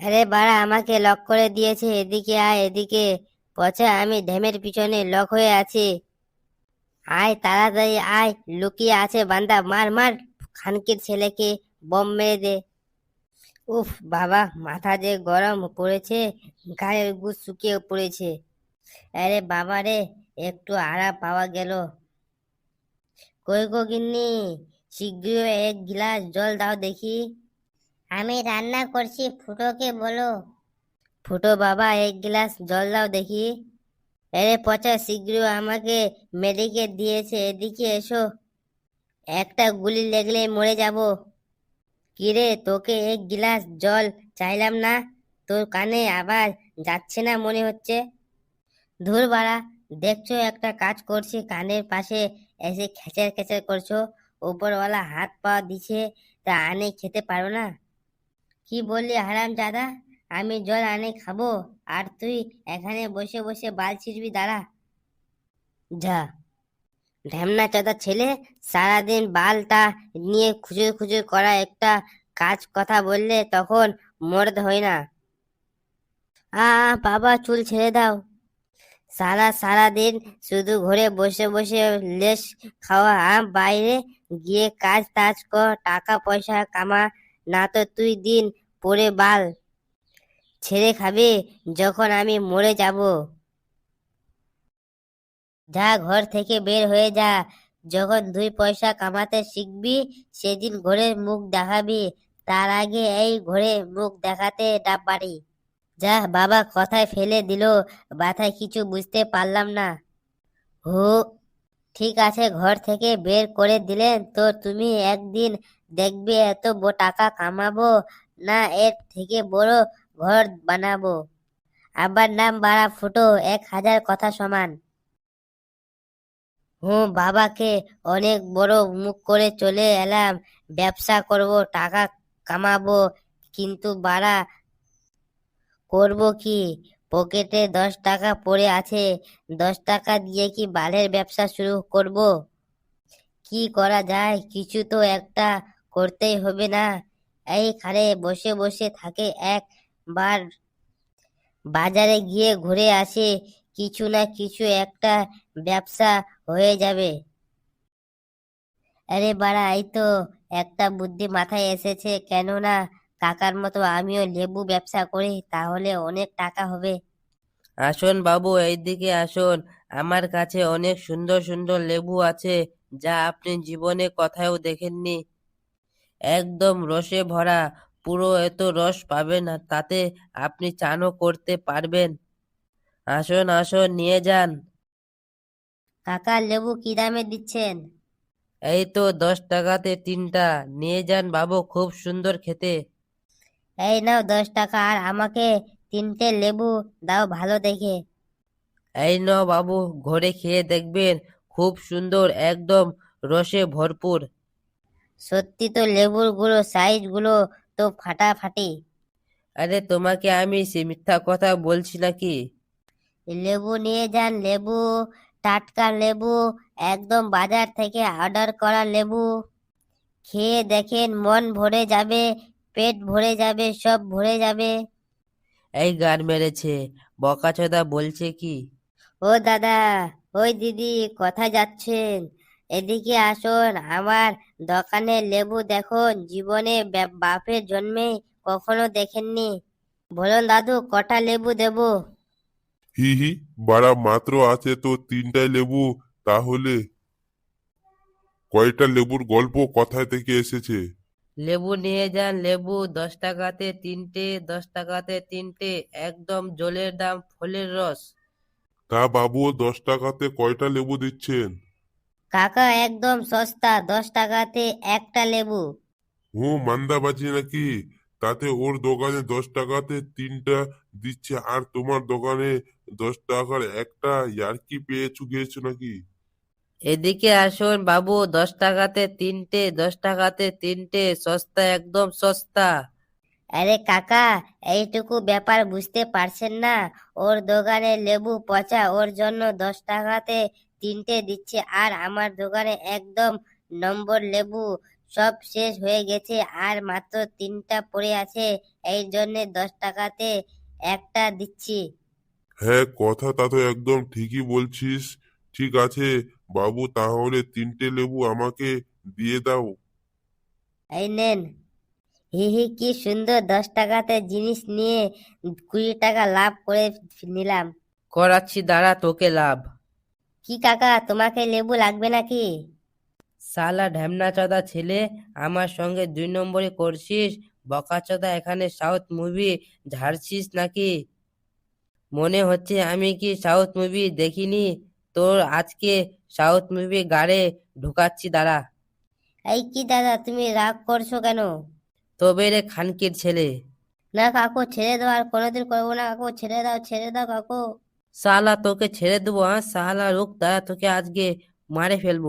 আরে বাড়া, আমাকে লক করে দিয়েছে, এদিকে আয়, এদিকে। পচা, আমি ড্যামের পিছনে লক হয়ে আছি। আয়, তাড়াতাড়ি আয়, লুকিয়ে আছে বান্দা, মার মার। খানকির ছেলেকে বম মেরে দে। উফ, বাবা, মাথা যে গরম পড়েছে গায়ের গুড় শুকিয়ে পড়েছে। আরে বাবা রে, একটু আরাম পাওয়া গেল। কই গো গিন্নি? শীঘ্র এক গিলাস জল দাও দেখি। আমি রান্না করছি, ফুটোকে বলো। ফুটো, বাবা, এক গ্লাস জল দাও দেখি। আরে পচা শীঘ্র আমাকে মেডিকেল দিয়েছে, এদিকে এসো। একটা গুলি লেগলে মরে যাব। কিরে, তোকে এক গ্লাস জল চাইলাম না? তোর কানে আবার যাচ্ছে না মনে হচ্ছে? ধুর বাড়া, দেখছ একটা কাজ করছি, কানের পাশে এসে খেচার খেচার করছ। উপরওয়ালা হাত পা দিছে, তা আনে খেতে পারো না? কি বললি হারাম দাদা আমি জল আনে খাব, আর তুই এখানে বসে বসে বাল ছিড়বি, দাঁড়া। যা। ঢ্যামনা চাদা ছেলে সারাদিন বালটা নিয়ে খুচুর খুচুর করা একটা কাজ কথা বললে তখন মরদ হয় না। আ, বাবা, চুল ছেড়ে দাও। সারা সারা দিন শুধু ঘরে বসে বসে লেস খাওয়া বাইরে গিয়ে কাজ টাজ কর টাকা পয়সা কামা না তো তুই দিন পরে বাল। ছেড়ে খাবি যখন আমি মরে যাব। যা ঘর থেকে বের হয়ে যা। যখন দুই পয়সা কামাতে শিখবি, সেদিন ঘরে মুখ দেখাবি। তার আগে এই ঘরে মুখ দেখাতে ডাব পারি। যা বাবা কথায় ফেলে দিল, মাথায় কিছু বুঝতে পারলাম না। হো ঠিক আছে, ঘর থেকে বের করে দিলেন তো তুমি একদিন দেখবে এত টাকা কামাবো না এর থেকে বড় ঘর বানাবো। আবার নাম বাড়া ফুটো, এক হাজার কথা সমান। হুম বাবাকে অনেক বড় মুখ করে চলে এলাম, ব্যবসা করব, টাকা কামাবো, কিন্তু বাড়া করব কি? পকেটে দশ টাকা পড়ে আছে, দশ টাকা দিয়ে কি বালের ব্যবসা শুরু করব? কি করা যায়? কিছু তো একটা করতেই হবে না। এইখানে বসে বসে থাকে একবার বাজারে গিয়ে ঘুরে আসে, কিছু না কিছু একটা ব্যবসা হয়ে যাবে। আরে বাড়া, এই তো একটা বুদ্ধি মাথায় এসেছে, কেননা কাকার মতো আমিও লেবু ব্যবসা করি তাহলে অনেক টাকা হবে। আসুন বাবু এইদিকে আসুন। আমার কাছে অনেক সুন্দর সুন্দর লেবু আছে যা আপনি জীবনে কোথাও দেখেননি। একদম রসে ভরা পুরো এত রস পাবেন আর তাতে আপনি চানও করতে পারবেন। আসুন আসুন নিয়ে যান। কাকা লেবু কি দামে দিচ্ছেন? এই তো দশ টাকাতে তিনটা নিয়ে যান বাবু খুব সুন্দর খেতে। এই নাও দশ টাকা আর আমাকে তিনটে লেবু দাও ভালো দেখে। এই নাও বাবু ঘরে খেয়ে দেখবেন খুব সুন্দর একদম রসে ভরপুর। সত্যি তো লেবুরগুলো সাইজগুলো তো ফাটাফাটি। আরে তোমাকে আমি সে মিথ্যা কথা বলছি নাকি? লেবু নিয়ে যান লেবু টাটকা লেবু একদম বাজার থেকে অর্ডার করা লেবু। খেয়ে দেখেন মন ভরে যাবে পেট ভরে যাবে সব ভরে যাবে। এই গান মেরেছে বকাচোদা বলছে কি? ও দাদা ওই দিদি কোথায় যাচ্ছেন। এদিকে আসুন আমার দোকানে লেবু দেখুন জীবনে বাপের জন্মে কখনো দেখেননি। বলুন দাদু কটা লেবু দেবো? হি হি বাড়া মাত্র আছে তো তিনটাই লেবু তাহলে। কয়টা লেবুর গল্প কোথায় থেকে এসেছে? লেবু নিয়ে যান লেবু দশ টাকাতে তিনটে দশ টাকাতে তিনটে একদম জলের দাম ফলের রস। তা বাবু দশ টাকাতে কয়টা লেবু দিচ্ছেন? কাকা একদম সস্তা দশ টাকাতে একটা লেবু। হুঁ মান্দাবাজি নাকি? তাতে ওর দোকানে দশ টাকাতে তিনটা দিচ্ছে আর তোমার দোকানে দশ টাকার একটা ইয়ার্কি পেয়েছ গিয়েছো নাকি? এদিকে আসুন বাবু দশ টাকাতে তিনটে দশ টাকাতে তিনটে সস্তা একদম সস্তা। আরে কাকা এইটুকু ব্যাপার বুঝতে পারছেন না। ওর দোকানে লেবু পচা ওর জন্য দশ টাকাতে তিনটে দিচ্ছে আর আমার দোকানে একদম নম্বর লেবু। সব শেষ হয়ে গেছে আর মাত্র তিনটা পড়ে আছে এই জন্যে দশ টাকাতে একটা দিচ্ছি। হ্যাঁ কথা তা তো একদম ঠিকই বলছিস। ঠিক আছে বাবু তাহলে তিনটে লেবু আমাকে দিয়ে দাও। এই নেন। হি হি কি সুন্দর দশ টাকাতে জিনিস নিয়ে কুড়ি টাকা লাভ করে নিলাম। করাচ্ছি দাঁড়া তোকে লাভ। কি কাকা তোমাকে লেবু লাগবে নাকি? সালা ঢ্যামনা চোদা ছেলে আমার সঙ্গে দুই নম্বরে করছিস? বকাচোদা এখানে সাউথ মুভি ঝাড়ছিস নাকি? মনে হচ্ছে আমি কি সাউথ মুভি দেখিনি? তোর আজকে সাউথ মুভি গাড়ে ঢুকাচ্ছি দাঁড়া। এই কি দাদা তুমি রাগ করছ কেন? তবে রে খানকির ছেলে। না কাকু ছেড়ে দাও আর কোনোদিন করব না কাকু ছেড়ে দাও ছেড়ে দাও কাকু। সালা তোকে ছেড়ে দেবো হ্যাঁ সালা রোগ দাদা তোকে আজকে মারে ফেলব।